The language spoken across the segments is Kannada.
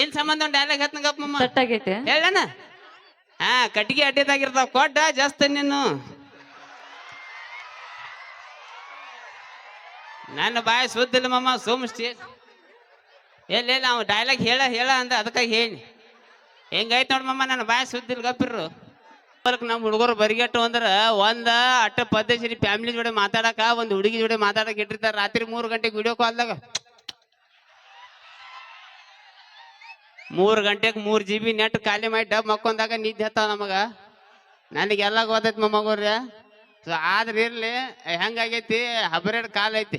ಏನ್ ಸಂಬಂಧ ಡೈಲಾಗ್ ಹೇಳ್ತಾನ ಗಪ್ಪಮ್ಮ ತಟ್ಟಾಗೈತೆ ಹೇಳಣ ಹಾ ಕಟ್ಟಿಗೆ ಅಡ್ಡಿದಾಗಿರ್ತಾವ ಕೊಟ್ಟ ಜಾಸ್ತಿ ನೀನು. ನನ್ನ ಬಾಯಿ ಸುದ್ದಿಲ್ಲ ಮಮ್ಮ ಸುಮ್ ಸ್ಟೇಜ್ ಎಲ್ಲ ಇಲ್ಲ ಅವ ಡೈಲಾಗ್ ಹೇಳ ಹೇಳ ಅಂದ ಅದಕ್ಕಾಗಿ ಹೇಳಿ. ಹೆಂಗೈತೆ ನೋಡಿ ಮಮ್ಮ ನನ್ನ ಬಾಯಿ ಸುದ್ದಿಲ್ಲ ಗಪ್ಪಿರು ನಮ್ಮ ಹುಡುಗರು ಬರಿಗೆಟ್ಟು ಅಂದ್ರೆ ಒಂದ ಅಟ್ಟ ಪದ್ಧತಿ ಫ್ಯಾಮಿಲಿ ಜೋಡಿ ಮಾತಾಡಕ ಒಂದು ಹುಡುಗಿ ಜೋಡಿ ಮಾತಾಡಕ್ ಇಟ್ಟಿರ್ತಾರೆ. ರಾತ್ರಿ ಮೂರು ಗಂಟೆಗೆ ವಿಡಿಯೋ ಕಾಲ್ದಾಗ ಮೂರು ಗಂಟೆಗೆ ಮೂರು ಜಿ ಬಿ ನೆಟ್ ಖಾಲಿ ಮಾಡಿ ಡಬ್ ಮಕ್ಕೊಂದಾಗ ನಿದ್ದೆ ಹತ್ತಾವ ನಮಗ. ನನಗೆಲ್ಲ ಗೊತ್ತೈತಿ ಮೊಮ್ಮಗವ್ರ ಸೊ ಆದ್ರೆ ಇರ್ಲಿ, ಹೆಂಗಾಗೈತಿ? ಹಬ್ರೆಡ್ ಕಾಲ ಐತಿ.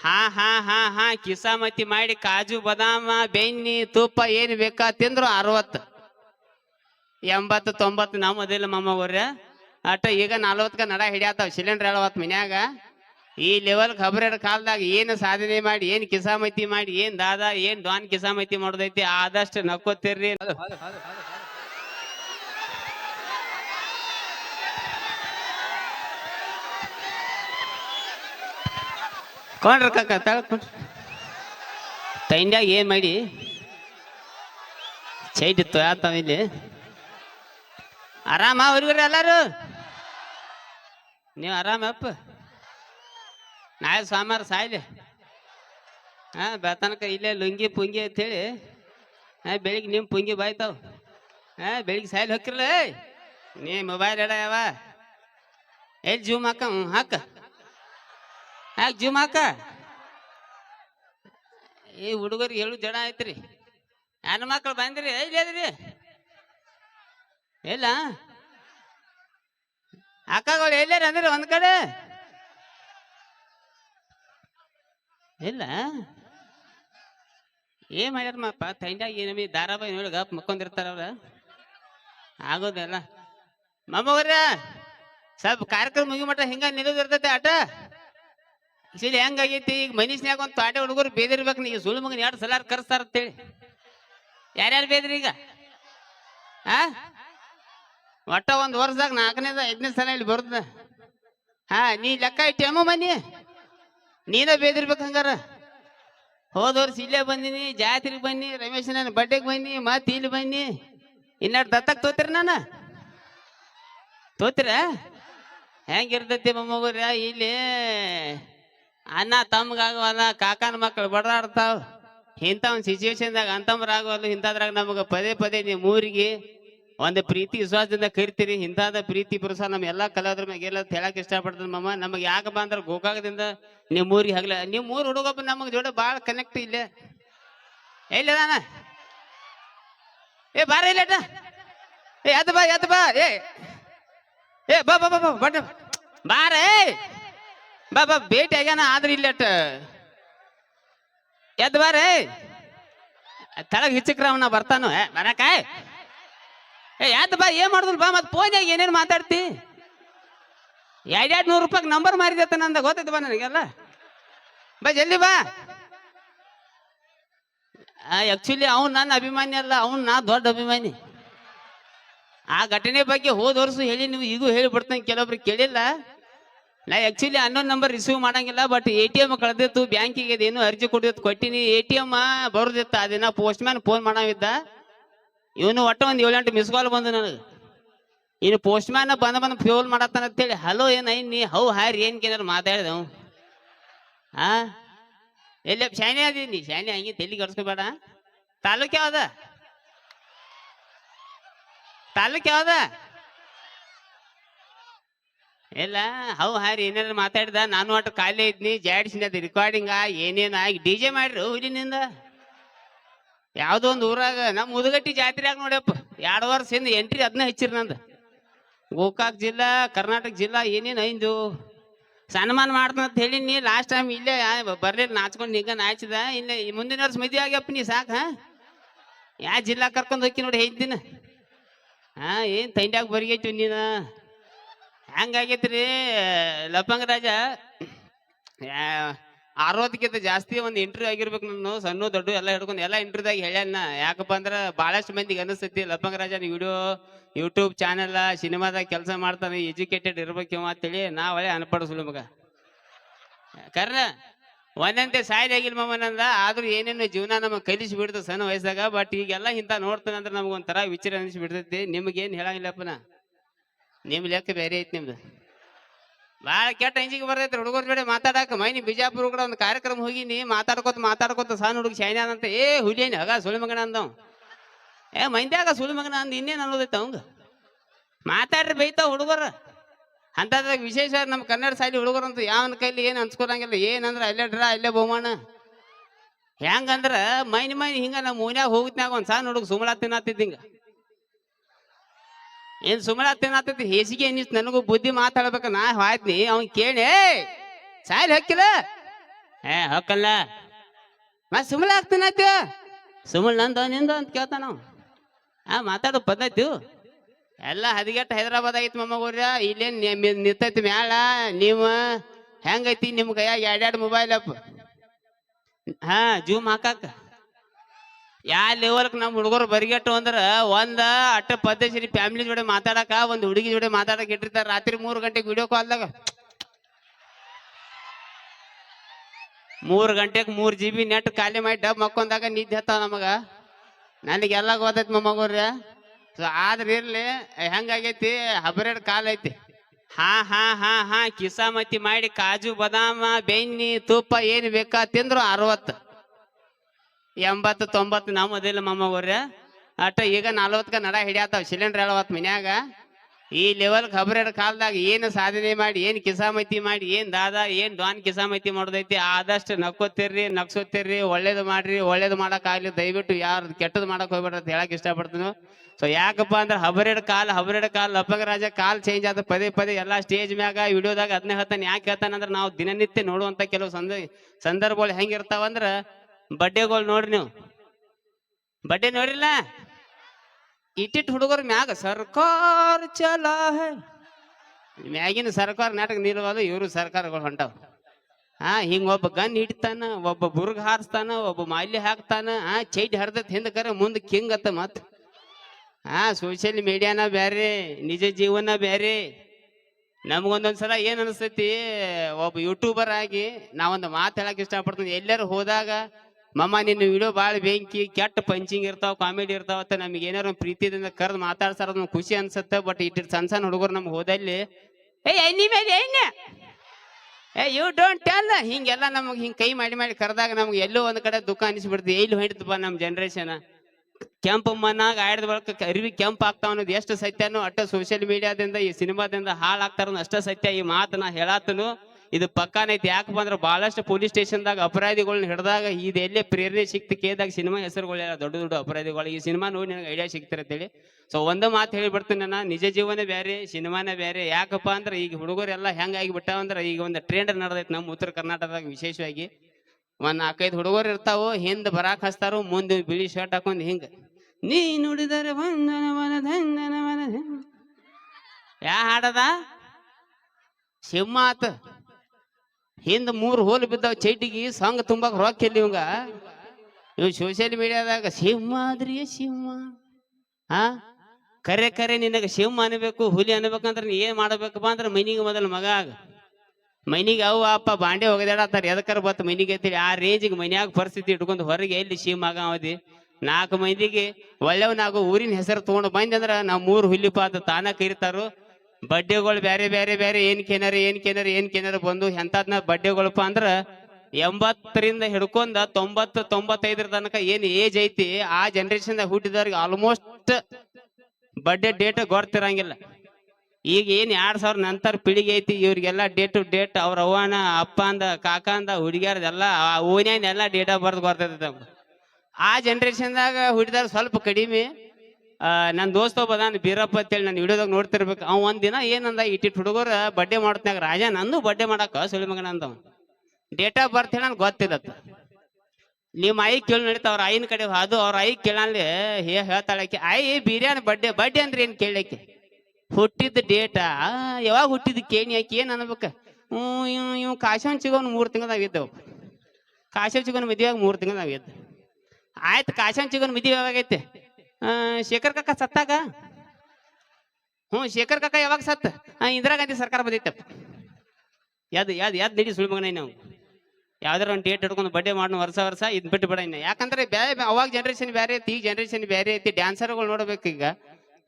ಹಾ ಹಾ ಹಾ ಹಾ, ಕಿಸಾಮತಿ ಮಾಡಿ ಕಾಜು, ಬದಾಮ, ಬೆಣ್ಣಿ, ತುಪ್ಪ ಏನು ಬೇಕಾ ತಿಂದ್ರು ಅರವತ್ತು. ಎಂಬತ್ತು, ತೊಂಬತ್ತು ನಮ್ಮದಿಲ್ಲ ಮೊಮ್ಮಗವ್ರ ಅಟ್ಟ ಈಗ ನಲ್ವತ್ಕ ನಡ ಹಿಡಿಯತ್ತಾವ ಸಿಲಿಂಡರ್ ಹೇಳವತ್ ಮನ್ಯಾಗ. ಈ ಲೆವೆಲ್ ಖಬರೇಡ್ ಕಾಲದಾಗ ಏನು ಸಾಧನೆ ಮಾಡಿ, ಏನು ಕಿಸಾಮತಿ ಮಾಡಿ, ಏನು ದಾದ, ಏನು ಡಾನ್ ಕಿಸಾಮತಿ ಮಾಡೋದೈತಿ ಆದಷ್ಟು ನಕ್ಕೋತಿರ್ರಿ ಕೊಂಡ್ರ ಕಾಕ ತಳ್ಕೊಂಡ್ರಿ ತೈಂಡ್ಯಾಗ ಏನು ಮಾಡಿ? ಚೈಟಿತ್ತು ಇತ್ತು ಇಲ್ಲಿ. ಆರಾಮ ಹುಡುಗರು ಎಲ್ಲಾರು? ನೀವು ಆರಾಮಪ್ಪ ನಾಳೆ ಸೋಮವಾರ ಸಾಯ್ಲಿ. ಹಾ, ಬೆಳತನಕ ಇಲ್ಲೇ ಲುಂಗಿ ಪುಂಗಿ ಅಂತೇಳಿ. ಹಾ ಬೆಳಿಗ್ಗೆ ನಿಮ್ಮ ಪುಂಗಿ ಬಾಯ್ತಾವ. ಹಾ ಬೆಳಿಗ್ಗೆ ಸಾಯ್ಲಿ ಹೊಕ್ಕಿರಲ್ಲ ನೀ ಮೊಬೈಲ್ ಎಡ ಯಾವ? ಎಲ್ಲಿ ಜೂಮ್ ಹಾಕ? ಹ್ಞೂ ಹಾಕ. ಹಾಕ ಜೂಮ್ ಹಾಕ? ಈ ಹುಡುಗರಿಗೆ ಹೇಳು, ಜಡ ಐತ್ರಿ ಹೆಣ್ಣು ಮಕ್ಳು ಬಂದಿರಿ? ಎಲ್ಲಿ ಅದ್ರಿ ಇಲ್ಲ? ಅಕ್ಕಗಳು ಎಲ್ಲಾರ ಅಂದ್ರೆ ಒಂದ್ ಕಡೆ. ಇಲ್ಲ. ಏನ್ ಮಾಡ್ಯಾರಮ್ಮಪ್ಪ? ಮಪ್ಪ ನಮಗೆ ಧಾರಾಬಾಯಿ ಧಾರಾವಾಹಿ ನೋಡಿ, ಗಪ್ ಮಕ್ಕೊಂಡಿರ್ತಾರ ಅವ್ರ. ಆಗೋದಲ್ಲ. ಮಮ್ಮವ್ರ ಸ್ವಲ್ಪ ಕಾರ್ಯಕ್ರಮ ಮುಗಿ ಮಟ್ಟ ಹಿಂಗ ನಿಲ್ಲೋದಿರ್ತೈತೆ ಆಟ. ಇಲ್ಲಿ ಹೆಂಗಾಗೈತಿ ಈಗ ಮನುಷ್ಯನ್ಯಾಗ ಒಂದು ತಾಟೆ ಹುಡುಗರು ಬೇದಿರ್ಬೇಕು ನೀವು ಸುಳ್ಳು ಮಗನ ಎರಡು ಸಲ ಕರೆಸ್ತಾರ ಅಂತೇಳಿ. ಯಾರ್ಯಾರು ಬೇದ್ರಿ ಈಗ? ಆ? ಒಟ್ಟ ಒಂದು ವರ್ಷದಾಗ ನಾಲ್ಕನೇದ ಐದನೇ ಸಲ ಇಲ್ಲಿ ಬರ್ತದ ಹಾ, ನೀ ಲೆಕ್ಕ ಇಟ್ಟೇಮೋ ಬನ್ನಿ ನೀನ ಬೇದಿರ್ಬೇಕು ಹಂಗಾರ? ಹೋದ ವರ್ಷ ಇಲ್ಲೇ ಬಂದಿನಿ, ಜಾತ್ರೆಗೆ ಬನ್ನಿ, ರಮೇಶ್ ನನ್ನ ಬಡ್ಡೆಗೆ ಬನ್ನಿ, ಮತ್ತೆ ಇಲ್ಲಿ ಬನ್ನಿ. ಇನ್ನೆರಡು ದತ್ತಕ್ ತೋತಿರ ನಾನು? ತೋತಿರ ಹೆಂಗಿರ್ತೈತಿ ಮೊಮ್ಮಗುರ, ಇಲ್ಲಿ ಅಣ್ಣ ತಮ್ಗಾಗವಲ್ಲ ಕಾಕನ ಮಕ್ಕಳು ಬಡದಾಡ್ತಾವ. ಇಂಥ ಒಂದು ಸಿಚುವೇಶನ್ದಾಗ ಅಂತಮ್ರಾಗವಲ್ಲ ಇಂಥದ್ರಾಗ ನಮಗೆ ಪದೇ ಪದೇ ನಿಮ್ಮ ಊರಿಗೆ ಒಂದು ಪ್ರೀತಿ ವಿಶ್ವಾಸದಿಂದ ಕರಿತೀರಿ ಇಂಥದ ಪ್ರೀತಿ ಪುರುಷ ನಮ್ಮ ಎಲ್ಲಾ ಕಲಾವಿದ್ರ ಮ್ಯಾಗ ಎಲ್ಲ ಹೇಳಕ್ ಇಷ್ಟಪಡ್ತದ ಮಮ್ಮ ನಮಗೆ ಯಾಕಪ್ಪ ಅಂದ್ರೆ ಗೋಕಾಕದಿಂದ ನಿಮ್ಮ ಊರಿಗೆ ಹಗ್ಲ ನಿಮ್ಮ ಊರು ಹುಡುಗಪ್ಪ ನಮಗೆ ಜೋಡ ಭಾಳ ಕನೆಕ್ಟ್ ಇಲ್ಲ. ಎಲ್ಲ ಏ, ಬಾರ ಇಲ್ಲೇಟ ಏ ಎದ್ ಬಾ ಎದ್ ಬಾ, ಏ. ಏ, ಬಾ ಬಾ ಬಾ ಬಾ ಬಡ್ಡ ಬಾರ. ಬಾ ಬಾ, ಭೇಟಿ ಆಗ್ಯಾನ, ಆದ್ರೆ ಇಲ್ಲೇಟ ಎದ್ ಬಾರೇ. ತಳಗ ಹಿಚ್ಚಕ್ರ ಅವನ ಬರ್ತಾನು, ಏ, ಬರಕಾಯ್. ಏ ಯಾತ್ ಬಾ, ಏನ್ ಮಾಡುದಿಲ್ಲ ಬಾ, ಮತ್ತೆ ಫೋನ್ಯಾಗ ಏನೇನ್ ಮಾತಾಡ್ತಿ? ಎರಡ್ ನೂರು ರೂಪಾಯಿ ನಂಬರ್ ಮಾರಿದತ್ತ ನಂದ ಗೊತ್ತೈತೆ ಬಾ ನನಗೆಲ್ಲ. ಬಾ, ಜಲ್ದಿ ಬಾ. ಆಕ್ಚುಲಿ ಅವ್ನು ನನ್ನ ಅಭಿಮಾನಿ ಅಲ್ಲ, ಅವ್ನು ನಾ ದೊಡ್ಡ ಅಭಿಮಾನಿ. ಆ ಘಟನೆ ಬಗ್ಗೆ ಹೋದ ವರ್ಷ ಹೇಳಿ ನೀವು ಈಗೂ ಹೇಳಿ ಬಿಡ್ತಾನೆ ಕೆಲವೊಬ್ರು ಕೇಳಿಲ್ಲ. ನಾ ಆ್ಯಕ್ಚುಲಿ ಅನ್ನೋ ನಂಬರ್ ರಿಸೀವ್ ಮಾಡಂಗಿಲ್ಲ ಬಟ್ ಎ ಟಿ ಎಂ ಕಳೆದಿತ್ತು, ಬ್ಯಾಂಕಿಗೆ ಏನು ಅರ್ಜಿ ಕೊಡಿತ್ತು ಕೊಟ್ಟಿನಿ ಎ ಟಿ ಎಂ ಬರೋದಿತ್ತು, ಅದೇನ ಪೋಸ್ಟ್ ಮ್ಯಾನ್ ಫೋನ್ ಮಾಡವಿದ್ದ ಇವನು ಒಟ್ಟ ಒಂದು ಏಳೆಂಟು ಮಿಸ್ ಕಾಲ್ ಬಂದು ನನಗೆ. ಇನ್ನು ಪೋಸ್ಟ್ ಮ್ಯಾನ್ ಬಂದ ಬಂದು ಫ್ಯೂಲ್ ಮಾಡತ್ತಾನ ಅಂತೇಳಿ ಹಲೋ ಏನೈ ನೀ? ಹೌ ಹಾರಿ ಏನ್ ಕೇಳಿದ್ರು? ಮಾತಾಡಿದ ಅವ್ ಹಾ ಎಲ್ಲಿ ಶಾನೆ ಅದೀನಿ ಶಾನೆ ಹಂಗೆ ತಲೆ ಕರ್ಸ್ಕೋಬೇಡ? ತಾಲೂಕ್ ಯಾವ್ದ? ತಾಲೂಕ್ ಯಾವ್ದ? ಇಲ್ಲ, ಹೌ ಹಾರಿ ಏನಾದ್ರು ಮಾತಾಡಿದ? ನಾನು ಒಟ್ಟು ಖಾಲಿ ಇದ್ನಿ ಜಾಡಿಸಿನ ರಿಕಾರ್ಡಿಂಗ್ ಏನೇನು ಆಗಿ ಡಿ ಜೆ ಮಾಡ್ರಿ ಹುಲಿನಿಂದ ಯಾವುದೋ ಒಂದು ಊರಾಗ ನಮ್ಮ ಮುದುಗಟ್ಟಿ ಜಾತ್ರೆಯಾಗ ನೋಡ್ಯಪ್ಪ. ಎರಡು ವರ್ಷ ಹಿಂದೆ ಎಂಟ್ರಿ ಅದನ್ನ ಹಚ್ಚಿರಿ ನಂದು. ಗೋಕಾಕ್ ಜಿಲ್ಲಾ, ಕರ್ನಾಟಕ ಜಿಲ್ಲಾ ಏನೇನು ಐಂದು. ಸನ್ಮಾನ ಮಾಡ್ತಾನ ಅಂತ ಹೇಳಿನಿ ಲಾಸ್ಟ್ ಟೈಮ್ ಇಲ್ಲೇ ಬರ್ಲಿಲ್ಲ, ನಾಚ್ಕೊಂಡು ನಿಂಗ ನಾಚಿದ ಇಲ್ಲೇ ಮುಂದಿನ ವರ್ಷ ಮದುವೆ ಆಗ್ಯಪ್ಪ ನೀ ಸಾಕ ಯಾ ಜಿಲ್ಲಾ ಕರ್ಕೊಂಡು ಹೋಗಿ ನೋಡಿ ಹೇಳ್ತೀನಿ ಹಾ, ಏನ್ ತಂಡ್ಯಾಗ ಬರಿಗೈತಿ ನೀನ? ಹೆಂಗಾಗೈತ್ರಿ ಲಪಂಗ ರಾಜ ಅರವತ್ತಕ್ಕಿಂತ ಜಾಸ್ತಿ ಒಂದು ಇಂಟರ್ವ್ಯೂ ಆಗಿರ್ಬೇಕು ನಾನು. ಸಣ್ಣ, ದೊಡ್ಡ ಎಲ್ಲ ಹಿಡ್ಕೊಂಡು ಎಲ್ಲ ಇಂಟರ್ವ್ಯೂದಾಗ ಹೇಳ್ಯಾನ. ಯಾಕಪ್ಪ ಅಂದ್ರೆ ಭಾಳಷ್ಟು ಮಂದಿಗೆ ಅನಿಸ್ತೈತಿ. Lapanga Raja video YouTube channel ಸಿನಿಮಾದಾಗ ಕೆಲಸ ಮಾಡ್ತಾನೆ ಎಜುಕೇಟೆಡ್ ಇರ್ಬೇಕು ಅಂತ ಅಂತೇಳಿ ನಾ ಒಳ್ಳೆ ಅನ್ಪಡಿಸ್ಲು ಮಗ ಕರ್ನ ಒಂದಂತೆ ಸಾಯ್ಲಿ ಆಗಿಲ್ಲ ಮಮ್ಮನಂದ ಆದ್ರೂ ಏನೇನು ಜೀವನ ನಮಗೆ ಕಲಿಸಿ ಬಿಡ್ತು ಸಣ್ಣ ವಯಸ್ಸಾಗ. ಬಟ್ ಈಗೆಲ್ಲ ಇಂಥ ನೋಡ್ತಾನೆ ಅಂದ್ರೆ ನಮ್ಗೆ ಒಂಥರ ವಿಚಾರ ಅನಿಸ್ಬಿಡ್ತೈತಿ ನಿಮ್ಗೇನು ಹೇಳಂಗಿಲ್ಲಪ್ಪನ? ನಿಮ್ಮ ಲೆಕ್ಕ ಬೇರೆ ಐತಿ ನಿಮ್ದು. ಭಾಳ ಕೆಟ್ಟ ಅಂಜಿಗೆ ಬರ್ತೈತಿ ಹುಡುಗರ ಜೋಡಿ ಮಾತಾಡಕ. ಮೈನಿ ಬಿಜಾಪುರ ಕೂಡ ಒಂದು ಕಾರ್ಯಕ್ರಮ ಹೋಗಿನಿ ಮಾತಾಡ್ಕೊತ ಮಾತಾಡ್ಕೊತ ಸಣ್ಣ ಹುಡುಗ ಶೈನ್ಯಾನ ಅಂತ, ಏ ಹುಲಿಯನ್, ಹಗ ಸುಳಿ ಮಗನ ಅಂದವ್ ಏ ಮೈಂದ್ಯಾಗ ಸುಳಿ ಮಗನ ಅಂದ, ಇನ್ನೇನು ಅನ್ನೋದೈತೆ ಅವಂಗ? ಮಾತಾಡ್ರಿ ಬೈತಾವ ಹುಡುಗರ. ಅಂಥದ್ರಾಗ ವಿಶೇಷ ನಮ್ಮ ಕನ್ನಡ ಶಾಲೆ ಅಂತ ಯಾವನ ಕೈಲಿ ಏನು ಅನ್ಸ್ಕೊಳಂಗಿಲ್ಲ ಏನಂದ್ರೆ ಅಲ್ಲೇ ಡ್ರಾ, ಅಲ್ಲೇ ಬಹುಮಾನ. ಹೆಂಗಂದ್ರ ಮೈನ್ ಮೈನ್ ಹಿಂಗ ನಮ್ಮ ಮೂನ್ಯಾಗ ಹೋಗಿದ್ನಾಗ ಒಂದ್ ಸಣ್ಣ ಹುಡುಗ ಸುಮಳ ತಿನ್ನತ್ತಿದ್ದ ಹಿಂಗ. ಏನ್ ಸುಮಳ ತಿನ್ನತ್ತೈತಿ ಹೇಸಿಗೆ ಏನಿಸ್ ನನಗೂ ಬುದ್ಧಿ ಮಾತಾಡ್ಬೇಕು, ನಾ ಹಾಯ್ತ್ನಿ. ಅವ್ನ್ ಕೇಳಿ ಸಾಯಲ್ ಹಕ್ಕಿಲ್ಲ? ಏ, ಹಕ್ಕಲ್ಲ. ಮತ್ ಸುಮಳ ಆಗ್ತಾನೈತಿ ಸುಮಳ್ ನಂದ, ನಿಂದ ಅಂತ ಕೇಳ್ತಾನ ಅವ. ಆ, ಮಾತಾಡೋ, ಪದ್ಧತಿ ಎಲ್ಲ ಹದಿಗೆಟ್ಟು ಹೈದರಾಬಾದ್ ಆಗೈತಿ ಮೊಮ್ಮಗೂರ ಇಲ್ಲೇನ್ ನಿಂತೈತಿ ಮ್ಯಾಳ ನೀವು ಹೆಂಗೈತಿ? ನಿಮ್ ಕೈಯಾಗ ಎರಡೆರಡು ಮೊಬೈಲ್ ಅಪ್. ಹಾ, ಜೂಮ್ ಹಾಕಾಕ. ಯಾ ಲೆವೆಲ್ಕ್ ನಮ್ಮ ಹುಡುಗರು ಬರಿಗೆಟ್ಟು ಅಂದ್ರ ಒಂದ ಅಟ್ಟ ಪದ್ಧತಿ ಫ್ಯಾಮಿಲಿ ಜೋಡಿ ಮಾತಾಡಕ, ಒಂದ್ ಹುಡುಗಿ ಜೋಡಿ ಮಾತಾಡಕ್ ಇಟ್ಟಿರ್ತಾರ. ರಾತ್ರಿ ಮೂರು ಗಂಟೆಗೆ ವಿಡಿಯೋ ಕಾಲ್ದಾಗ ಮೂರು ಗಂಟೆಗೆ ಮೂರು ಜಿ ಬಿ ನೆಟ್ ಖಾಲಿ ಮಾಡಿ ಡಬ್ ಮಕ್ಕೊಂದಾಗ ನಿದ್ದೆ ಹತ್ತಾವ ನಮಗ. ನನಗೆಲ್ಲ ಗೊತ್ತೈತಿ ಮೊಮ್ಮಗೋರ್ಯ ಸೊ ಆದ್ರೆ ಇರ್ಲಿ, ಹೆಂಗಾಗೈತಿ? ಹಬರೇಡ್ ಕಾಲ್ ಐತಿ. ಹಾ ಹಾ ಹಾ ಹಾ ಕಿಸಾಮತಿ ಮಾಡಿ, ಕಾಜು, ಬದಾಮ, ಬೆಣ್ಣಿ, ತುಪ್ಪ ಏನು ಬೇಕಾ ತಿಂದ್ರು ಅರವತ್ತು. ಎಂಬತ್ತು ತೊಂಬತ್ತು ಅದಿಲ್ಲ ಮೊಮ್ಮಗೋರ್ಯ ಅಟ್ಟ ಈಗ ನಲ್ವತ್ಕ ನಡ ಹಿಡಿಯತ್ತಾವ ಸಿಲಿಂಡರ್ ಹೇಳವತ್ ಮನ್ಯಾಗ. ಈ ಲೆವೆಲ್ ಖಬರ ಕಾಲದಾಗ ಏನು ಸಾಧನೆ ಮಾಡಿ, ಏನ್ ಕಿಸಾಮತಿ ಮಾಡಿ, ಏನ್ ದಾದ, ಏನ್ ಡಾನ್ ಕಿಸಾಮತಿ ಮಾಡೋದೈತಿ, ಆದಷ್ಟು ನಕ್ಕೋತಿರ್ರಿ ನಕ್ಸೋತಿರ್ರಿ ಒಳ್ಳೇದು ಮಾಡ್ರಿ, ಒಳ್ಳೇದು ಮಾಡಕ್ ಆಗ್ಲಿ, ದಯವಿಟ್ಟು ಯಾರು ಕೆಟ್ಟದ್ ಮಾಡಕ್ ಹೋಗ್ಬೇಡ್ರಿ ಅಂತ ಹೇಳಕ್ ಇಷ್ಟಪಡ್ತೀನಿ. ಸೊ ಯಾಕಪ್ಪ ಅಂದ್ರೆ ಹಬರೇಡ್ ಕಾಲ್ ಹಬರೇಡ್ ಕಾಲ್ ಲಪ್ಪಗರಾಜ ಕಾಲ್ ಚೇಂಜ್ ಆದ ಪದೇ ಪದೇ ಎಲ್ಲಾ ಸ್ಟೇಜ್ ಮ್ಯಾಗ ವಿಡಿಯೋದಾಗ ಅದನ್ನೇ ಹೇಳ್ತಾನೆ ಯಾಕೆ ಹೇಳ್ತಾನಂದ್ರೆ ನಾವು ದಿನನಿತ್ಯ ನೋಡುವಂತ ಕೆಲವು ಸಂದ, ಸಂದರ್ಭಗಳು ಹೆಂಗಿರ್ತಾವಂದ್ರ ಬಡ್ಡೆಗಳು ನೋಡ್ರಿ ನೀವು. ಬಡ್ಡೆ ನೋಡಿಲ್ಲ ಇಟ್ಟಿಟ್ಟು ಹುಡುಗರ ಮ್ಯಾಗ ಸರ್ಕಾರ ಚಲ ಹೈ. ಮ್ಯಾಗಿನ ಸರ್ಕಾರ ನಾಟಕ ನಿಲ್ವಲ್ಲ ಇವರು ಸರ್ಕಾರಗಳು ಹೊಂಟಾವ. ಹಾ ಹಿಂಗ ಒಬ್ಬ ಗನ್ ಹಿಡಿತಾನ, ಒಬ್ಬ ಬುರ್ಗ ಹಾರಿಸ್ತಾನ, ಒಬ್ಬ ಮಾಲ್ಯ ಹಾಕ್ತಾನ, ಆ, ಚೈಟ್ ಹರ್ದತ್ ಹಿಂದ ಕರೆ ಮುಂದೆ ಕಿಂಗ್ ಅತ್ತ ಮತ್. ಹಾ ಸೋಷಿಯಲ್ ಮೀಡಿಯಾನ ಬ್ಯಾರೆ, ನಿಜ ಜೀವನ ಬ್ಯಾರೆ. ನಮ್ಗೊಂದೊಂದ್ಸಲ ಏನ್ ಅನಿಸ್ತೈತಿ, ಒಬ್ಬ ಯೂಟ್ಯೂಬರ್ ಆಗಿ ನಾವೊಂದು ಮಾತು ಹೇಳಕ್ ಇಷ್ಟಪಡ್ತೀನಿ. ಎಲ್ಲರೂ ಹೋದಾಗ ಮಮ್ಮ, ನಿನ್ನ ವಿಡಿಯೋ ಭಾಳ ಬೆಂಕಿ, ಕೆಟ್ಟ ಪಂಚಿಂಗ್ ಇರ್ತಾವ ಕಾಮಿಡಿ ಇರ್ತಾವ, ಅಂತ ನಮ್ಗೆ ಏನಾರ ಪ್ರೀತಿದಿಂದ ಕರೆದು ಮಾತಾಡ್ಸಾರ ನಮ್ಗೆ ಖುಷಿ ಅನ್ಸುತ್ತೆ ಬಟ್ ಇಟ್ಟಿರ್ ಸಣ್ಣ ಸಣ್ಣ ಹುಡುಗರು ನಮ್ಗೆ ಹೋದಲ್ಲಿ ಏ ಎಣ್ಣಿ ಮೇಲೆ ಏ ಯು ಡೋಂಟ್ ಟೆಲ್ ಹಿಂಗೆಲ್ಲ ನಮಗೆ ಹಿಂಗೆ ಕೈ ಮಾಡಿ ಮಾಡಿ ಕರೆದಾಗ ನಮ್ಗೆ ಎಲ್ಲೋ ಒಂದು ಕಡೆ ದುಃಖ ಅನಿಸ್ಬಿಡ್ತು ಎಲ್ಲಿ ಹೊಂಟಿತಪ್ಪ ನಮ್ಮ ಜನ್ರೇಷನ್ ಕೆಂಪು ಮಣ್ಣಾಗ ಆಯ್ದ ಬಳಕ ಅರಿವಿ ಕೆಂಪು ಆಗ್ತಾವ ಅನ್ನೋದು ಎಷ್ಟು ಸತ್ಯನೋ ಅಟ್ಟ ಸೋಷಿಯಲ್ ಮೀಡಿಯಾದಿಂದ ಈ ಸಿನಿಮಾದಿಂದ ಹಾಳಾಗ್ತಾರ ಅಷ್ಟ ಸತ್ಯ ಈ ಮಾತು ನಾ ಹೇಳಾತನು. ಇದು ಪಕ್ಕಾನೈತಿ ಯಾಕಪ್ಪ ಬಂದ್ರೆ ಬಹಳಷ್ಟು ಪೊಲೀಸ್ ಸ್ಟೇಷನ್ದಾಗ ಅಪರಾಧಿಗಳನ್ನ ಹಿಡಿದಾಗ ಇದು ಪ್ರೇರಣೆ ಸಿಕ್ತು ಕೇದಾಗ ಸಿನಿಮಾ ಹೆಸರುಗಳೆಲ್ಲ ದೊಡ್ಡ ದೊಡ್ಡ ಅಪರಾಧಿಗಳು. ಈ ಸಿನಿಮಾ ನೋಡಿ ನನಗೆ ಐಡಿಯಾ ಸಿಗ್ತಿರತ್ತೇಳಿ ಸೊ ಒಂದು ಮಾತು ಹೇಳಿಬಿಡ್ತೀನಿ ನಾನು. ನಿಜ ಜೀವನ ಬೇರೆ, ಸಿನಿಮಾನೇ ಬೇರೆ. ಯಾಕಪ್ಪ ಅಂದ್ರೆ ಈಗ ಹುಡುಗರೆಲ್ಲ ಹೆಂಗಾಗಿ ಬಿಟ್ಟಾವ ಅಂದ್ರೆ ಈಗ ಒಂದು ಟ್ರೆಂಡ್ ನಡೆದೈತೆ ನಮ್ಮ ಉತ್ತರ ಕರ್ನಾಟಕದಾಗ ವಿಶೇಷವಾಗಿ. ಒಂದ್ ನಾಲ್ಕೈದು ಹುಡುಗರು ಇರ್ತಾವು, ಹಿಂದ್ ಬರಾಕ್ ಹಚ್ತಾರು, ಮುಂದೆ ಬಿಳಿ ಶರ್ಟ್ ಹಾಕೊಂಡು ಹಿಂಗ. ನೀ ನುಡಿದರೆ. ಯಾ ಹಾಡದ? ಸಿಂಹ ಹಿಂದ್ ಮೂರು ಹೋಲ್ ಬಿದ್ದಾವ, ಚೈಟಿಗೆ, ಸಾಂಗ್ ತುಂಬಾಕ್ ರೊಕ್ಕ ಎಲ್ಲಿ ಇವಂಗ? ಇವ್ ಸೋಷಿಯಲ್ ಮೀಡಿಯಾದಾಗ ಸಿಂಹ ಆದ್ರಿ ಸಿಂಹ. ಹಾ ಕರೆ ಕರೆ ನಿನಗೆ ಸಿಂಹ ಅನ್ಬೇಕು, ಹುಲಿ ಅನ್ಬೇಕಂದ್ರೆ ನೀ ಏನ್ ಮಾಡ್ಬೇಕಪ್ಪ ಅಂದ್ರೆ ಮೈನಿಗೆ ಮೊದಲ ಮಗ ಆಗ. ಮೈನಿಗೆ ಅವ ಅಪ್ಪ, ಬಾಂಡೆ ಒಗದಾಡತ್ತಾರ. ಎದಕ್ಕಾರ ಬತ್ ಮೈನಿಗೆ ಅಂತೇಳಿ ಆ ರೇಂಜಿಗೆ ಮನ್ಯಾಗ ಪರಿಸ್ಥಿತಿ ಇಟ್ಕೊಂಡು ಹೊರಗೆ ಎಲ್ಲಿ ಸಿಂಹ ಮಗ ಅವದಿ ನಾಲ್ಕು ಮಂದಿಗೆ ಒಳ್ಳೆವನಾಗು ಊರಿನ ಹೆಸರು ತಗೊಂಡು ಬಂದಂದ್ರ ನಾವು ಮೂರು ಹುಲಿಪ ಅಂತ ತಾನ ಕರಿತಾರು ಬಡ್ಡೆಗಳು ಬೇರೆ ಬೇರೆ ಬೇರೆ ಏನ್ ಕೇನಾರ ಏನ್ ಕೇನಾರ ಏನ್ ಕೇನಾರ ಬಂದು ಎಂತದ್ನ ಬಡ್ಡೆಗಳಪ್ಪ ಅಂದ್ರ ಎಂಬತ್ತರಿಂದ ಹಿಡ್ಕೊಂಡ ತೊಂಬತ್ತು, ತೊಂಬತ್ತೈದರ ತನಕ ಏನ್ ಏಜ್ ಐತಿ, ಆ ಜನರೇಷನ್ ಹುಟ್ಟಿದವ್ರಿಗೆ ಆಲ್ಮೋಸ್ಟ್ ಬಡ್ಡೆ ಡೇಟ್ ಗೊತ್ತಿರಂಗಿಲ್ಲ. ಈಗ ಏನ್ ಎರಡ್ ಸಾವಿರ ನಂತರ ಪೀಳಿಗೆ ಐತಿ, ಇವ್ರಿಗೆಲ್ಲ ಡೇಟ್ ಟು ಡೇಟ್ ಅವ್ರ ಅವ್ವನ ಅಪ್ಪ ಅಂದ ಕಾಕ ಅಂದ ಹುಡುಗಿಯರ್ದೆಲ್ಲ ಓನ್ಯಾನ್ ಎಲ್ಲ ಡೇಟ್ ಆಫ್ ಬರ್ತ್ ಗೊತ್ತೈತಿ ಆ ಜನರೇಷನ್ದಾಗ ಹುಟ್ಟಿದಾರ ಸ್ವಲ್ಪ ಕಡಿಮೆ. ನನ್ನ ದೋಸ್ತ ಒಬ್ಬ ನಾನು ಬೀರಪ್ಪ ಅಂತೇಳಿ ನಾನು ವಿಡಿಯೋದಾಗ ನೋಡ್ತಿರ್ಬೇಕು. ಅವ್ ಒಂದ್ ದಿನ ಏನಂದ ಇಟ್ಟಿ ಹುಡುಗರ ಬಡ್ಡೆ ಮಾಡ್ತಾಗ ರಾಜ ನಂದು ಬಡ್ಡೆ ಮಾಡಾಕ, ಸುಳಿ ಮಗನ ಅಂದವ. ಡೇಟ್ ಆಫ್ ಬರ್ತ್ ಹೇಳ ಗೊತ್ತಿಲ್ಲತ್ತ. ನಿಮ್ಮ ಆಯಿ ಕೇಳಿ ನಡೀತ, ಅವ್ರ ಆಯಿನ ಕಡೆ ಅದು, ಅವ್ರ ಆಯಿ ಕೇಳಲ್ಲಿ ಹೇ ಹೇಳ್ತಾಳಕ್ಕೆ ಆಯಿ, ಬಿರಿಯಾನಿ ಬಡ್ಡೆ ಬಡ್ಡೆ ಅಂದ್ರೆ ಏನ್ ಕೇಳಕ್ಕೆ ಹುಟ್ಟಿದ ಡೇಟಾ ಯಾವಾಗ ಹುಟ್ಟಿದ ಕೇಣಿ ಹಾಕಿ ಏನ್ ಅನ್ಬೇಕ? ಹ್ಞೂ, ಇವ್ ಇವ್, ಕಾಶನ್ ಚಿಗೋನ್ ಮೂರ್ ತಿಂಗಳದಾಗ ಇದ್ದವು. ಕಾಶನ್ ಚಿಗೋನ್ ಮೂರು ಮೂರ್ ತಿಂಗಳದಾಗ ಇದ್ದ. ಆಯ್ತು, ಕಾಶನ್ ಚಿಗೋನ್ ಮದ್ವೆ ಯಾವಾಗೈತೆ? ಶೇಖರ್ ಕಾಕ ಸತ್ತಾಗ? ಹ್ಞೂ, ಶೇಖರ್ ಕಾಕ ಯಾವಾಗ ಸತ್ತ? ಇಂದಿರಾ ಗಾಂಧಿ ಸರ್ಕಾರ ಬಂದಿತ್ತಪ್ಪ ಯಾವ್ದು ಯಾವ್ದು ಯಾವ್ದು ನಡಿ ಸುಳ್ಳು ಮಗನ ನಾವು ಯಾವ್ದಾರ ಒಂದು ಡೇಟ್ ಹಿಡ್ಕೊಂಡು ಬಡ್ಡೆ ಮಾಡೋಣ ವರ್ಷ ವರ್ಷ ಇದ್ ಬಿಟ್ಟು ಬಿಡ ಇನ್ನ. ಯಾಕಂದ್ರೆ ಬೇರೆ ಅವಾಗ ಜನರೇಷನ್ ಬೇರೆ ಐತಿ, ಈಗ ಜನರೇಷನ್ ಬೇರೆ ಐತಿ. ಡ್ಯಾನ್ಸರ್ಗಳು ನೋಡ್ಬೇಕು ಈಗ.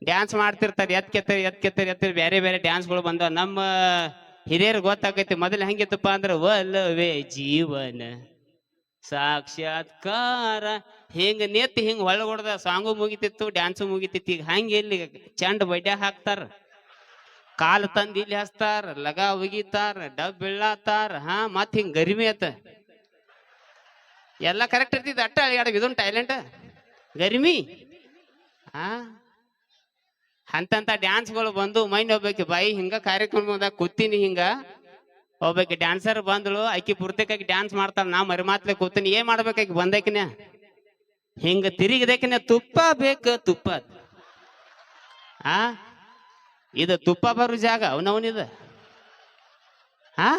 ಡ್ಯಾನ್ಸ್ ಮಾಡ್ತಿರ್ತಾರೆ, ಎತ್ ಕೆತ್ತಾರೆ ಎತ್ ಕೆತ್ತಾರೆ ಎತ್ತಾರೆ ಬೇರೆ ಬೇರೆ ಡ್ಯಾನ್ಸ್ಗಳು ಬಂದ ನಮ್ಮ ಹಿರಿಯರು ಗೊತ್ತಾಗೈತಿ, ಮೊದಲು ಹೆಂಗಿತ್ತಪ್ಪ ಅಂದ್ರೆ, ಒಲವೇ ಜೀವನ ಸಾಕ್ಷಾತ್ಕಾರ. ಹಿಂಗ ನೆತ್ತಿ ಹಿಂಗ ಹೊಳಗೊಡ್ದ ಸಾಂಗು ಮುಗಿತಿತ್ತು ಡ್ಯಾನ್ಸು ಮುಗಿತಿತ್ತು. ಈಗ ಹಂಗ ಇಲ್ಲಿ ಚಂಡ್ ಬಡ್ಡೆ ಹಾಕ್ತಾರ? ಕಾಲ್ ತಂದ್ ಇಲ್ಲಿ ಹಚ್ತಾರ, ಲಗ ಒಗಿತಾರ, ಡಬ್ ಬೀಳಾತಾರ. ಹಾ ಮತ್ ಹಿಂಗ ಗರಿಮೆ ಆತ ಎಲ್ಲ ಕರೆಕ್ಟ್ ಇರ್ತಿದ್ ಅಟ್ಟ ಅಳಿಗಾಡ ಇದೊಂದು ಟ್ಯಾಲೆಂಟ್ ಗರಿಮಿ. ಹಾ ಅಂತಂತ ಡ್ಯಾನ್ಸ್ಗಳು ಬಂದು ಮೈನ್ ಹೋಗ್ಬೇಕು ಬಾಯಿ ಹಿಂಗ ಕಾರ್ಯಕ್ರಮದಾಗ ಕೂತೀನಿ ಹಿಂಗ. ಒಬ್ಬಾಕಿ ಡ್ಯಾನ್ಸರ್ ಬಂದಳು, ಆಕಿ ಪೂರ್ತಿಕಾಗಿ ಡ್ಯಾನ್ಸ್ ಮಾಡ್ತಾಳ, ನಾ ಮರಿ ಮಾತ್ಲೆ ಕೂತೀನಿ, ಏನ್ ಮಾಡ್ಬೇಕಾಗಿ ಬಂದಕಿನ ಹಿಂಗ ತಿರುಗಿದಕಿನ ತುಪ್ಪ ಬೇಕು, ತುಪ್ಪ. ಆ? ಇದು ತುಪ್ಪ ಬರೋ ಜಾಗ ಅವನವನಿದ ಹಾ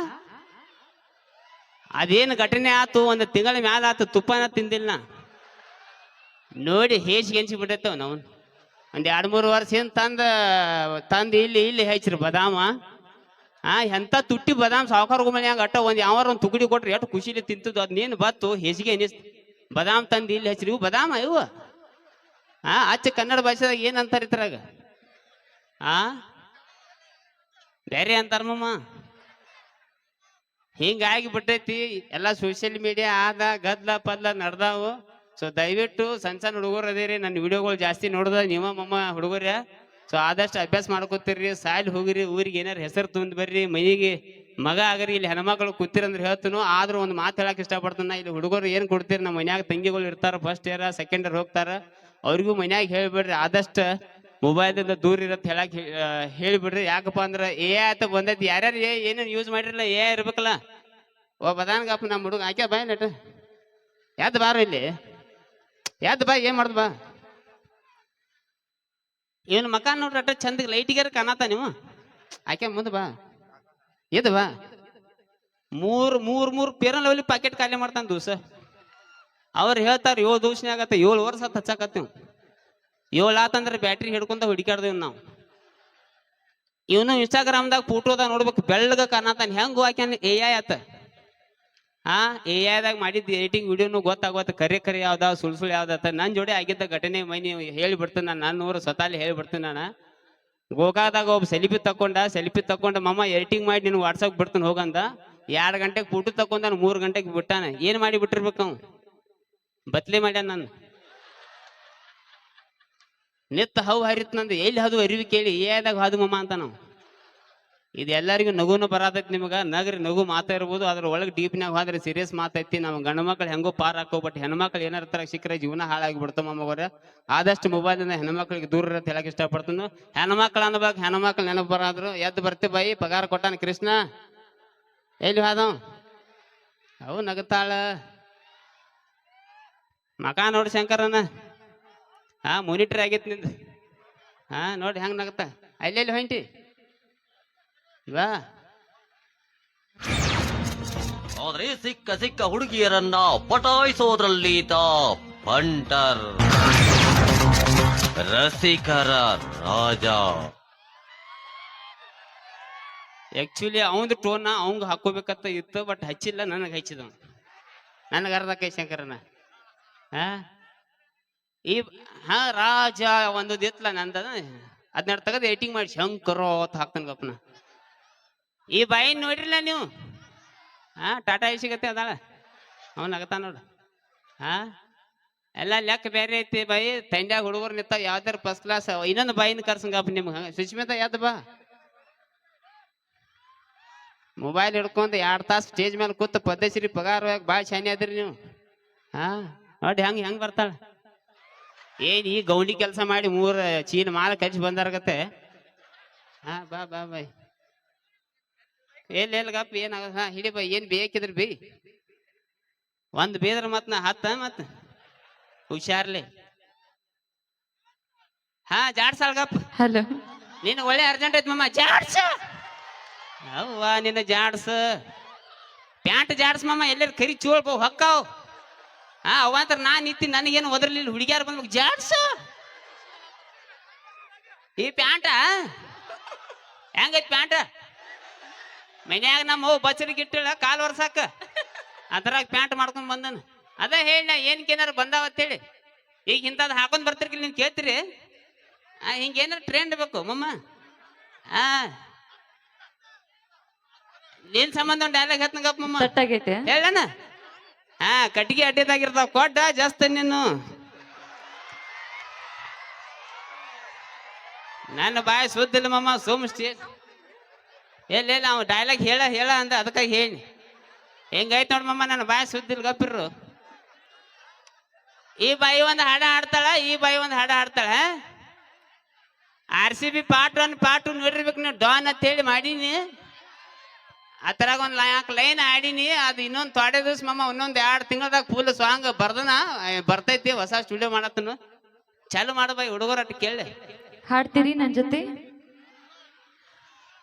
ಅದೇನು ಘಟನೆ ಆತು, ಒಂದು ತಿಂಗಳ ಮ್ಯಾಲ ಆತು, ತುಪ್ಪನ ತಿಂದಿಲ್ಲ ನೋಡಿ ಹೇಸಿ ಗೆಂಚಿ ಬಿಟ್ಟೈತೆ ಅವನವನ್. ಒಂದ್ ಎರಡ್ ಮೂರು ವರ್ಷ ಏನ್ ತಂದ ತಂದ ಇಲ್ಲಿ ಇಲ್ಲಿ ಹೆಚ್ಚ್ರಿ ಬದಾಮ. ಆ ಎಂತ ತುಟ್ಟಿ ಬದಾಮ್ ಸಾವುಕಾರ ಮನ್ಯಾಗ ಅಟ್ಟ ಒಂದ್ ಯಾವಾರ ಒಂದ್ ತುಗಡಿ ಕೊಟ್ರಿ ಎಷ್ಟು ಖುಷಿಲಿ ತಿಂತದ್ದು ಅದ್ ನೀನ್ ಬತ್ತು, ಹೆಸಿಗೆ ಎನಿಸ್ ಬದಾಮ್ ತಂದು ಇಲ್ಲಿ ಹೆಸರು ಇವು, ಬದಾಮ ಇವು. ಆ ಅಚ್ಚ ಕನ್ನಡ ಭಾಷೆದಾಗ ಏನ್ ಅಂತಾರ ಇದ್ರಾಗ? ಆ ಬೇರೆ ಅಂತಾರ ಹಿಂಗಾಗಿ ಬಿಟ್ಟೈತಿ, ಎಲ್ಲ ಸೋಷಿಯಲ್ ಮೀಡಿಯಾ ಆದ, ಗದ್ಲ, ಪದ್ಲ ನಡ್ದಾವು. ಸೊ ದಯವಿಟ್ಟು ಸಣ್ಣ ಸಣ್ಣ ಹುಡುಗರು ಅದೇರಿ ನನ್ನ ವಿಡಿಯೋಗಳು ಜಾಸ್ತಿ ನೋಡ್ದ ನೀವ ಮಮ್ಮ ಹುಡುಗರ. ಸೊ ಆದಷ್ಟು ಅಭ್ಯಾಸ ಮಾಡ್ಕೊತೀರಿ ಸಾಲಿ ಹೋಗಿರಿ, ಊರಿಗೆ ಏನಾರು ಹೆಸರು ತುಂಬಿ ಬರ್ರಿ, ಮನೆಗೆ ಮಗ ಆಗರಿ, ಇಲ್ಲಿ ಹೆಣ್ಮಕ್ಳು ಕೂತಿರಂದ್ರೆ ಹೇಳ್ತನು, ಆದ್ರೂ ಒಂದು ಮಾತು ಹೇಳಕ್ ಇಷ್ಟಪಡ್ತಾನ. ಇಲ್ಲಿ ಹುಡುಗರು ಏನು ಕೊಡ್ತೀರಿ, ನಮ್ಮ ಮನ್ಯಾಗ ತಂಗಿಗಳು ಇರ್ತಾರ ಫಸ್ಟ್ ಇಯರ್ ಸೆಕೆಂಡ್ ಇಯರ್ ಹೋಗ್ತಾರ, ಅವ್ರಿಗೂ ಮನ್ಯಾಗ ಹೇಳ್ಬಿಡ್ರಿ, ಆದಷ್ಟು ಮೊಬೈಲ್ದಿಂದ ದೂರ ಇರತ್ತೆ ಹೇಳಕ್ ಹೇಳಿಬಿಡ್ರಿ. ಯಾಕಪ್ಪ ಅಂದ್ರೆ, ಏ ಆಯ್ತು, ಬಂದೈತಿ. ಯಾರ್ಯಾರು ಏ, ಏನೇನು ಯೂಸ್ ಮಾಡಿರಲ್ಲ, ಏ ಇರ್ಬೇಕಲ್ಲ. ಓ ಬದಾನ್ಗಪ್ಪ ನಮ್ಮ ಹುಡುಗ ಆಕೆ ಬಾಯ್ ನಟ? ಯಾವ್ದು ಬಾರ ಇಲ್ಲಿ? ಯಾವ್ದು ಬಾ, ಏನು ಮಾಡ್ದು ಬಾ? ಇವನ್ ಮಕ ನೋಡ್ರಿ ಅಟ್ಟ ಚಂದ ಲೈಟಿಗಾರ ಕಾಣತ್ತ ನೀವು? ಆಕೆ ಮುಂದೆ ಬಾ. ಇದು ಬಾ. ಮೂರ್ ಮೂರ್ ಮೂರ್ ಪೇರನ್ ಲವಲಿ ಪಾಕೆಟ್ ಖಾಲಿ ಮಾಡ್ತಾನ ದಿವಸ ಅವ್ರು ಹೇಳ್ತಾರ ಏಳು ದಿವ್ಸನೇ ಆಗತ್ತೆ, ಏಳು ವರ್ಷ ಹಚ್ಚಾಕತ್ತೀವಿ ಏಳು ಆತಂದ್ರೆ ಬ್ಯಾಟ್ರಿ ಹಿಡ್ಕೊಂತ ಹುಡುಕಾಡ್ದೇವ್ ನಾವು. ಇವನು ಇನ್ಸ್ಟಾಗ್ರಾಮ್ದಾಗ ಫೋಟೋದಾಗ ನೋಡ್ಬೇಕು, ಬೆಳ್ಳಗ ಕಾಣತಾನ ಹೆಂಗ್ ಹಾಕ್ಯಾನ ಎ ಐ ಆ ಎ ಐದಾಗ ಮಾಡಿದ್ದು ಎಡಿಟಿಂಗ್ ವಿಡಿಯೋನು ಗೊತ್ತಾಗೋತ, ಕರೆ ಕರೆ ಯಾವ್ದಾವ ಸುಳ್ ಸುಳ್ ಯಾವ್ದಾತ ನನ್ನ ಜೋಡಿ ಆಗಿದ್ದ ಘಟನೆ ಮೈ ನೀವು ಹೇಳಿಬಿಡ್ತೀನಿ ನಾನು ನನ್ನ ಊರು ಸ್ವತಾಲಿ ಹೇಳಿಬಿಡ್ತೀನಿ ನಾನು. ಗೋಕಾದಾಗ ಒಬ್ಬ ಸೆಲ್ಫಿ ತಕೊಂಡ ಸೆಲ್ಫಿ ತಕೊಂಡ ಮಮ್ಮ ಎಡಿಟಿಂಗ್ ಮಾಡಿ ನೀನು ವಾಟ್ಸಪ್ ಬಿಡ್ತಾನೆ ಹೋಗಂದ. ಎರಡು ಗಂಟೆಗೆ ಫೋಟೋ ತಕೊಂಡ ಮೂರು ಗಂಟೆಗೆ ಬಿಟ್ಟಾನ. ಏನು ಮಾಡಿ ಬಿಟ್ಟಿರ್ಬೇಕು ಅವ್ನು? ಬತ್ಲೆ ಮಾಡ್ಯಾನ ನಾನು. ನಿತ್ತ ಹೌ ಹರಿತ್ ನಂದು, ಎಲ್ಲಿ ಹದು ಅರಿವಿ ಕೇಳಿ ಏದಾಗ ಹದು ಮಮ್ಮ ಅಂತ ನಾವು. ಇದು ಎಲ್ಲರಿಗೂ ನಗುನು ಬರತೈತಿ ನಿಮಗೆ. ನಗರಿ, ನಗು ಮಾತಾ ಇರ್ಬೋದು ಅದ್ರ ಒಳಗೆ ಡೀಪ್ನಾಗ ಹೋದ್ರೆ ಸೀರಿಯಸ್ ಮಾತೈತಿ ನಮ್ಮ ಗಂಡು ಮಕ್ಳು ಹೆಂಗೋ ಪಾರ್ ಹಾಕೋ ಬಟ್ ಹೆಣ್ಮಕ್ಳು ಏನಾರ ತರ ಸಿಕ್ಕರೆ ಜೀವನ ಹಾಳಾಗಿ ಬಿಡ್ತಾವ ಮಮ್ಮಗವ್ರ ಆದಷ್ಟು ಮೊಬೈಲಿಂದ ಹೆಣ್ಮಕ್ಳಿಗೆ ದೂರ ಇರತ್ತೆ ಹೇಳಕ್ ಇಷ್ಟಪಡ್ತೀನಿ. ಹೆಣ್ಮಕ್ಳು ಹೆಣ್ಣು ಹೆಣ್ಮಕ್ಳು ನೆನಪು ಬರಾದ್ರು. ಎದ್ದು ಬರ್ತಿ ಬಾಯಿ, ಪಗಾರ ಕೊಟ್ಟಾನ ಕೃಷ್ಣ. ಎಲ್ಲಿ ಹೋದವ್? ಅವು ನಗತಾಳ. ಮಕ ನೋಡಿ ಶಂಕರನ. ಹಾ ಮೋನಿಟ್ರ್ ಆಗೈತಿ ನಿಂದು. ಹಾ ನೋಡಿ ಹೆಂಗ್ ನಗತ್ತ ಅಲ್ಲೆಲ್ಲಿ ಹೊಂಟಿ? ಬಾ ಆದ್ರೆ ಸಿಕ್ಕ ಸಿಕ್ಕ ಹುಡುಗಿಯರನ್ನ ಪಟಾಯಿಸೋದ್ರಲ್ಲಿ ತ ಬಂಟರ್ ರಸಿಕರ ರಾಜ. ಆಕ್ಚುಲಿ ಅವಂದು ಟೋನ ಅವಂಗ ಹಾಕೋಬೇಕಂತ ಇತ್ತು ಬಟ್ ಹಚ್ಚಿಲ್ಲ ನನಗೆ ಹಚ್ಚಿದ ನನಗೆ ಅರ್ಧ ಕೈ ಶಂಕರನ. ಹಾ ಈ ಹಾ ರಾಜ ಒಂದು ಇತ್ಲ ನಂದ ಅದನ್ನ ತೆಗೆದು ಏಟಿಂಗ್ ಮಾಡಿ ಶಂಕರೋ ಅಂತ ಹಾಕ್ತಾನೆ ಗಪ್ಪನ ಈ ಬಾಯಿ ನೋಡಿರಲ್ಲ ನೀವು? ಹಾ, ಟಾಟಾ ಸಿಗತ್ತೆ ಅದಾಳ. ಅವನಾಗತ್ತ ನಗತಾ ನೋಡು. ಹಾ? ಎಲ್ಲ ಲೆಕ್ಕ ಬೇರೆ ಐತಿ ಬಾಯಿ. ತಂಡ್ಯಾಗ ಹುಡುಗರು ನಿಂತ ಯಾವ್ದಾರ ಫಸ್ಟ್ ಕ್ಲಾಸ್ ಇನ್ನೊಂದು ಬಾಯಿನ ಕರ್ಸಂಗಪ್ಪ ನಿಮ್ಗೆ. ಸುಶ್ಮಿತಾ ಯಾವ್ದು ಬಾ? ಮೊಬೈಲ್ ಹಿಡ್ಕೊಂಡು ಎರಡು ತಾಸು ಸ್ಟೇಜ್ ಮೇಲೆ ಕೂತು ಪದ್ಧಶ್ರೀ ಪಗಾರವಾಗಿ ಭಾಳ ಶಾನಿ ಅದ್ರಿ ನೀವು. ಹಾ? ನೋಡಿ ಹೆಂಗ್, ಹೆಂಗೆ ಬರ್ತಾಳ. ಏನು ಈ ಗೌಂಡಿ ಕೆಲಸ ಮಾಡಿ ಮೂರು ಚೀಲ ಮಾಲ ಕಚ್ಚಿ ಬಂದಾರಗತ್ತೆ ಹಾ, ಬಾ ಬಾ ಬಾಯ್ ಎಲ್ಲಿ ಎಲ್ಲಿ ಗಪ್ಪ ಏನಾಗ ಹಾ ಹಿಡಿ ಬಾ ಏನ್ ಬೇಕಿದ್ರಿ ಬಿ. ಒಂದ್ ಬೇದ್ರ ಮತ್ ನಾ ಹತ್ತ ಮತ್. ಹುಷಾರ್ಲಿ. ಹಾ ಜಾಡ್ಸಾಳ್ ಗಪ್ಪ. ಹಲೋ. ನಿನ್ನ ಒಳ್ಳೆ ಅರ್ಜೆಂಟ್ ಐತಿ ಮಮ್ಮ ಜಾಡ್ಸ. ಅವ್ವ ನಿನ್ನ ಜಾಡ್ಸ. ಪ್ಯಾಂಟ್ ಜಾಡ್ಸ್ ಮಮ್ಮ ಎಲ್ಲರ ಕರಿ ಚೋಳ್ಬೋ ಹೊಕ್ಕಾವ್. ಹಾ ಅವಂತರ ನಾ ನಿಂತಿ ನನಗೇನು ಒದರ್ಲಿಲ್ಲ. ಹುಡುಗಿಯಾರ ಬಂದ್ಬೇಕು ಜಾಡ್ಸ. ಈ ಪ್ಯಾಂಟ? ಹೆಂಗೈತ್ ಪ್ಯಾಂಟ? ಮನ್ಯಾಗ ನಮ್ಮ ಅವ್ವ ಬಚ್ಚರಿಗೆ ಕಾಲು ಕಾಲ್ ವರ್ಷಾಕ ಅದ್ರಾಗ ಪ್ಯಾಂಟ್ ಮಾಡ್ಕೊಂಡ್ ಬಂದನ. ಅದ ಹೇಳ ಏನ್ ಕೇನಾರ ಬಂದಾವ ಅಂತೇಳಿ ಈಗ ಇಂಥದ್ದು ಹಾಕೊಂಡ್ ಬರ್ತಿರ್ಕಿಲ್ಲ ನೀನ್ ಕೇಳ್ತಿರಿ? ಹಿಂಗೇನಾರ ಟ್ರೆಂಡ್ ಬೇಕು ಮಮ್ಮ? ಆ. ನಿನ್ ಸಂಬಂಧ ಒಂದು ಡೈಲಾಗ್ ಹೇಳ್ತಂಗಪ್ಪ ಮಮ್ಮ. ತಟ್ಟಾಗೈತೆ ಹೇಳಣ ಹಾ ಕಟ್ಟಿಗೆ ಅಡ್ಡಿದಾಗಿರ್ತಾವ ಕೊಡ್ಡ ಜಾಸ್ತಿ ನೀನು. ನನ್ನ ಬಾಯಿ ಸುದ್ದಿಲ್ಲ ಮಮ್ಮ ಸೋಮ ಸ್ಟೇಜ್ ಎಲ್ಲ ಅವ ಡೈಲಾಗ್ ಹೇಳ ಹೇಳ ಅಂದ ಅದಕ್ಕಾಗಿ ಹೇಳಿ. ಹೆಂಗೈತೆ ನೋಡಿ ಮಮ್ಮ ನನ್ನ ಬಾಯಿ ಸುದ್ದಿಲ್ಲ ಗಪ್ಪಿರು ಈ ಬಾಯಿ ಒಂದು ಹಾಡ ಹಾಡ್ತಾಳ, ಈ ಬಾಯಿ ಒಂದು ಹಾಡ ಹಾಡ್ತಾಳ R C B part one part two ನೋಡಿರ್ಬೇಕು ನೀವು, ಡಾನ್ ಅಂತ ಹೇಳಿ ಮಾಡೀನಿ. ಆ ಥರ ಒಂದು ನಾಲ್ಕು ಲೈನ್ ಆಡೀನಿ, ಅದು ಇನ್ನೊಂದು ತೊಡೆ ದಿವ್ಸ ಮಮ್ಮ ಇನ್ನೊಂದು ಎರಡು ತಿಂಗಳದಾಗ ಫುಲ್ ಸಾಂಗ್ ಬರ್ದನ ಬರ್ತೈತಿ ಹೊಸ ಸ್ಟುಡಿಯೋ ಮಾಡತ್ತನು. ಚಾಲು ಮಾಡಬಾಯಿ ಹುಡುಗರ ಅಟ್ ಕೇಳಿ. ಹಾಡ್ತೀರಿ ನನ್ನ ಜೊತೆ?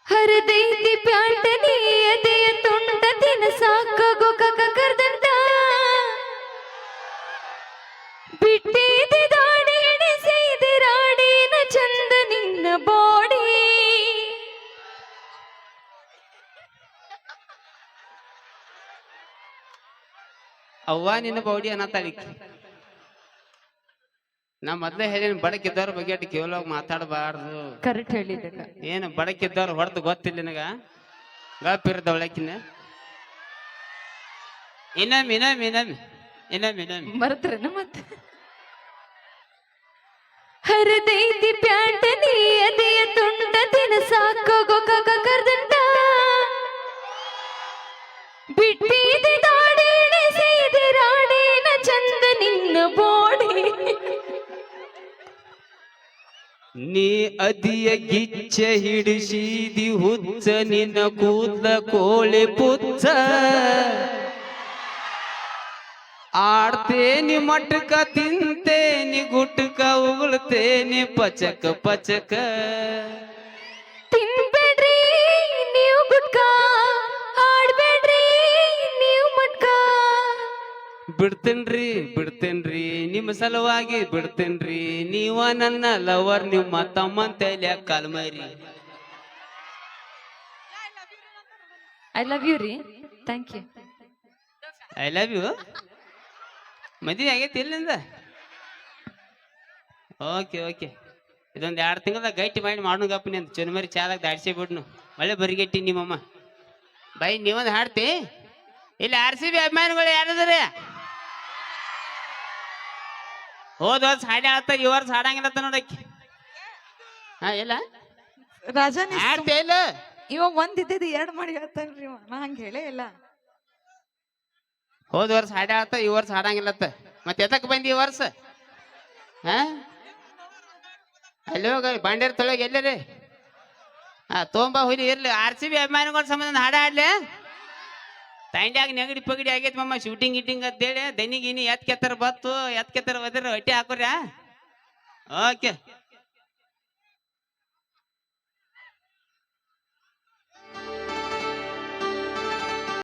ಹರದೈತಿ ಪ್ಯಾಂಟನಿ ಎದೆಯ ತುಂಡ ದಿನ ಸಾಕಾಗೋ ಕಕ ಕರ್ದಂತ. ಬಿಟ್ಟಿದೆ ದಾಡಿ ಎಣಿಸಿದೆ ರಾಡಿನ ಚಂದ ನಿನ್ನ ಬಾಡಿ. ಅವ್ವ ನಿನ್ನ ಬೌಡಿ ಅನ್ನತ್ತಾಳಿಕ್ಕೆ ನಾ ಮೊದ್ಲೇ ಹೇಳಿನ ಬಡಕಿದ್ದವ್ರ ಬಗ್ಗೆ ಅಟ್ ಕೇವಲ ಮಾತಾಡಬಾರ್ದು. ಕರೆಕ್ಟ್ ಹೇಳಿದ್ದಕ್ಕ ಏನು ಬಡಕಿದ್ದವ್ರ ಹೊಡೆದು ಗೊತ್ತಿಲ್ಲ ನಿನಗ? ಗಪ್ಪಿರ್ದ ಒಳಕಿನ. ಇನ್ನೊಮ್ಮೆ ಇನ್ನೊಮ್ಮೆ ಇನ್ನೊಮ್ಮೆ ಇನ್ನೊಮ್ಮೆ ಇನ್ನೊಮ್ಮೆ. ಮರತ್ರನ ಮತ್ತೆ? ಹರದೈತಿ ಪ್ಯಾಂಟ್ ನೀ ಎದೆಯ ತುಂಡ ದಿನ ಸಾಕು ಕಕ ಕರ್ದಂಡ ಬಿಟ್ಟಿದೆ ನೀ ಅದಿಯ ಗಿಚ್ಚ ಹಿಡಿಸಿದಿ ಹುಚ್ಚ, ನಿನ್ನ ಕೂದಲ ಕೋಳಿ ಪುಚ್ಚ. ಆಡ್ತೇನಿ ಮಟ್ಕ, ತಿಂತೇನಿ ಗುಟ್ಕ, ಉಗುಳ್ತೇನಿ ಪಚಕ ಪಚಕ. ಬಿಡ್ತೇನ್ರಿ ಬಿಡ್ತೇನ್ರಿ. ನಿಮ್ಮ ಸಲುವಾಗಿ ಬಿಡ್ತೇನ್ರಿ. ನೀವ ನನ್ನ ಲವರ್ ನಿಮ್ಮ ತಮ್ಮ ತಲೆ ಕಾಲ್ಮರಿ ಐ ಲವ್ ಯು ರೀ. Thank you I love you ಮದುವೆ ಆಗೈತಿ ಇಲ್ಲಿಂದ? ಓಕೆ ಓಕೆ ಇದೊಂದು ಎರಡು ತಿಂಗಳ ಗಟ್ಟಿ ಮಾಡಿ ಗಪ್ಪ ನೀನು ಚುನಮರಿ ಚಾದಾಗ ದಾಡ್ಸಿ ಬಿಡ್ನು. ಒಳ್ಳೆ ಬರಿಗೆಟ್ಟಿ ನಿಮ್ಮಮ್ಮ. ಬೈ ನೀವೊಂದು ಹಾಡ್ತಿ? ಇಲ್ಲಿ ಆರ್ ಸಿ ಬಿ ಅಭಿಮಾನಿಗಳು ಯಾರದ್ರಿ? ಹೋದ ವರ್ಷ ಹಾಡಿ ಆತ ಈ ವರ್ಷ ಹಾಡಂಗಿಲ್ಲ ನೋಡಕ್ಕೆ ಹಾ ಇಲ್ಲ ರಾಜ ಹಾಡ್ತೇ ಇಲ್ಲ ಇವಾಗ ಒಂದ್ ಇದ್ದಿದ್ದು ಎರಡ್ ಮಾಡಿ ಹೇಳ್ತಾನ್ರಿ ಇವ. ನಾ ಹಂಗ ಹೇಳೇ ಇಲ್ಲ. ಹೋದ ವರ್ಷ ಹಾಡ ಆತ ಈ ವರ್ಷ ಹಾಡಂಗಿಲ್ಲತ್ತ ಮತ್ತೆ ಎದಕ್ ಬಂದಿ ಈ ವರ್ಷ? ಹಾ? ಅಲ್ಲಿ ಹೋಗ ಬಾಂಡೇರ್ ತೊಳಗ ಎಲ್ಲರಿ? ಹಾ ತೊಂಬ ಹುಲಿ ಇರ್ಲಿ. ಆರ್ ಸಿ ಬಿ ಅಭಿಮಾನಿಗಳ ಸಂಬಂಧ ಹಾಡ ಆಡ್ಲೆ ತಂಡ್ಯಾಗ ನೆಗಡಿ ಪಗಡಿ ಆಗೈತಿ ಮಮ್ಮ ಶೂಟಿಂಗ್ ಗಿಟಿಂಗ್ ಅಂತೇಳಿ ದನಿ ಗಿನಿ ಎತ್ ಕೆತ್ತರ ಬತ್ತು ಎತ್ ಕೆತ್ತರ ಒದ್ರ ಹೊಟ್ಟೆ ಹಾಕೋರ್ಯಾ? ಓಕೆ